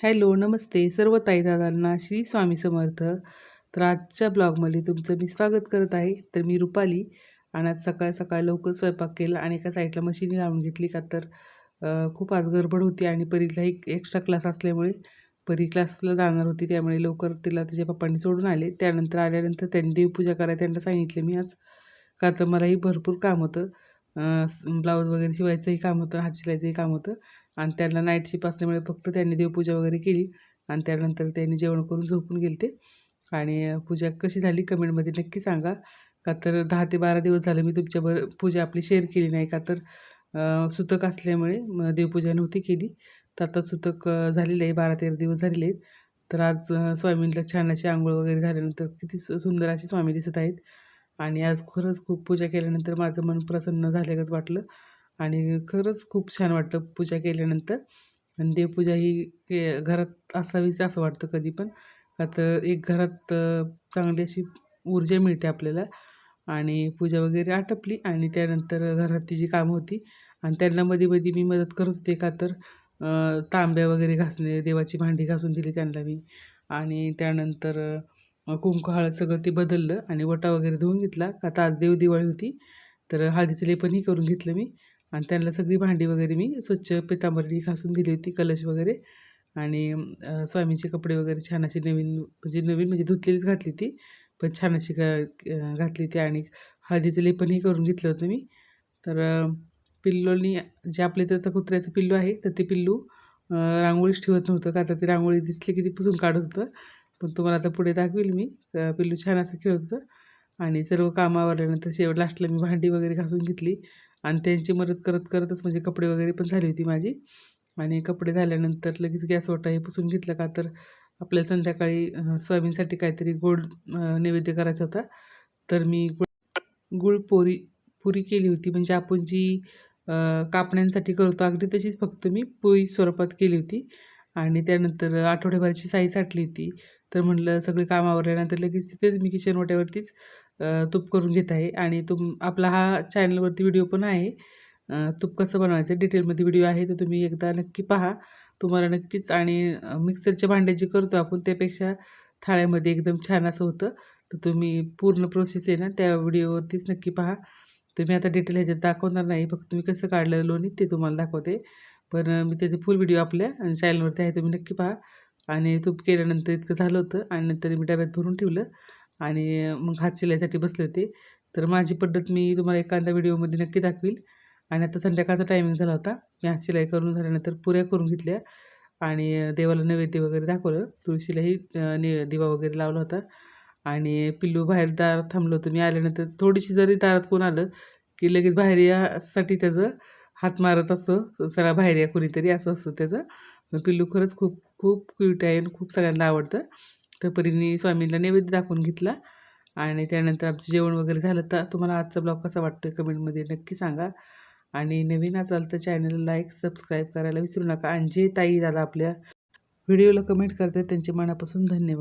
Hello नमस्ते. सर्व ताईदादांना श्री स्वामी समर्थ. तर आजच्या ब्लॉगमध्ये तुमचं मी स्वागत करत आहे. तर मी रुपाली आणि आज सकाळ सकाळ लवकर स्वयंपाक केला आणि एका साईडला मशीन लावून घेतली का तर खूप आज गडबड होती आणि परीला एक एक्स्ट्रा क्लास असल्यामुळे परी क्लासला जाणार होती. त्यामुळे लवकर तिला तिच्या पप्पांनी सोडून आले. त्यानंतर आल्यानंतर त्यांनी देवपूजा करायला त्यांना सांगितले. मी आज का तर मलाही भरपूर काम होतं. ब्लाऊज वगैरे शिवायचंही काम होतं हात शिलायचंही काम होतं. आणि त्यांना नाईट शिप असल्यामुळे फक्त त्यांनी देवपूजा वगैरे केली. आणि त्यानंतर त्यांनी जेवण करून झोपून गेले ते आणि पूजा कशी झाली कमेंटमध्ये नक्की सांगा. का तर दहा ते बारा दिवस झालं मी तुमच्याबर पूजा आपली शेअर केली नाही. का तर सुतक असल्यामुळे देवपूजा नव्हती केली. तर आता सुतक झालेलं आहे. बारा तेरा दिवस झालेले आहेत. तर आज अ, स्वामींना छान अशी आंघोळ वगैरे झाल्यानंतर किती सु- सुंदर अशी स्वामी दिसत आहेत. आणि आज खरंच खूप पूजा केल्यानंतर माझं मन प्रसन्न झाल्यागत वाटलं. आणि खरंच खूप छान वाटतं पूजा केल्यानंतर. आणि देवपूजा ही के घरात असावीच असं वाटतं कधी पण. का तर एक घरात चांगली अशी ऊर्जा मिळते आपल्याला. आणि पूजा वगैरे आटपली आणि त्यानंतर घरात जी कामं होती. आणि त्यांना मध्ये मध्ये मी मदत करत होते का तर तांब्या वगैरे घासणे देवाची भांडी घासून दिली त्यांना मी. आणि त्यानंतर कुंकू हळद सगळं ते बदललं आणि वटा वगैरे धुवून घेतला. का आज देव दिवाळी होती तर हळदीचं लेपनही करून घेतलं मी. आणि त्यांना सगळी भांडी वगैरे मी स्वच्छ पितांबरी घासून दिली होती कलश वगैरे. आणि स्वामींचे स्वामीचे कपडे वगैरे छान अशी नवीन म्हणजे नवीन म्हणजे धुतलेलीच घातली ती पण छान अशी घा घातली ती आणि हळदीचं लेपनही करून घेतलं होतं मी. तर पिल्लोनी जे आपल्या इथं आता कुत्र्याचं पिल्लू आहे तर ते पिल्लू रांगोळीच ठेवत नव्हतं का आता ती रांगोळी दिसली की ती पुसून काढत होतं. पण तुम्हाला आता पुढे दाखवेल मी. पिल्लू छान असं खेळत होतं. आणि सर्व कामावरल्यानंतर शेवट लास्टला मी भांडी वगैरे घासून घेतली. आणि त्यांची मदत करत करतच म्हणजे कपडे वगैरे पण झाली होती माझी. आणि कपडे झाल्यानंतर लगेच गॅस ओटा हे पुसून घेतलं का तर आपल्याला संध्याकाळी सोयाबीनसाठी काहीतरी गोड नैवेद्य करायचा होता. तर मी गुळ गुळ पोरी पुरी केली होती. म्हणजे आपण जी कापण्यांसाठी करतो अगदी तशीच फक्त मी पोळी स्वरूपात केली होती. आणि त्यानंतर आठवड्याभराची साई साठली होती. तर म्हटलं सगळे काम आवरल्यानंतर लगेच तिथेच मी किचनवट्यावरतीच तूप करून घेत आहे. आणि तुम आपला हा चॅनलवरती व्हिडिओ पण आहे. तूप कसं बनवायचं डिटेलमध्ये व्हिडिओ आहे तर तुम्ही एकदा नक्की पहा. तुम्हाला नक्कीच आणि मिक्सरच्या भांड्यात जे करतो आपण त्यापेक्षा थाळ्यामध्ये एकदम छान असं होतं. तर तुम्ही पूर्ण प्रोसेस आहे ना त्या व्हिडिओवरतीच नक्की पहा. तुम्ही आता डिटेल ह्याच्यात दाखवणार नाही फक्त मी कसं काढलं लोणी ते तुम्हाला दाखवते. पण मी त्याचे फुल व्हिडिओ आपल्या चॅनलवरती आहे तुम्ही नक्की पहा. आणि तूप केल्यानंतर इतकं झालं होतं आणि नंतर मी डब्यात भरून ठेवलं आणि मग हात शिलाईसाठी बसले होते. तर माझी पद्धत मी तुम्हाला एखाद्या व्हिडिओमध्ये नक्की दाखवील. आणि आता संध्याकाळचा टायमिंग झाला होता. मी हात शिलाई करून झाल्यानंतर पुऱ्या करून घेतल्या आणि देवाला नैवेद्य वगैरे दाखवलं. तुळशीलाही ने दिवा वगैरे लावला होता. आणि पिल्लू बाहेर दारात थांबलं होतं. मी आल्यानंतर थोडीशी जरी दारात कोण आलं की लगेच बाहेर यासाठी त्याचं हात मारत असतो. चला बाहेर या कुणीतरी असं असतं त्याचं. पिल्लू खरंच खूप खूप क्यूट आहे आणि खूप सगळ्यांना आवडतं. तर परीने स्वामींना नैवेद्य दाखवून घेतला आणि त्यानंतर आमचं जेवण वगैरे झालं. तर तुम्हाला आजचा ब्लॉग कसा वाटतो कमेंटमध्ये नक्की सांगा. आणि नवीन असाल तर चॅनलला लाईक सबस्क्राईब करायला विसरू नका. आणि जे ताई दादा आपल्या व्हिडिओला कमेंट करतात त्यांचे मनापासून धन्यवाद.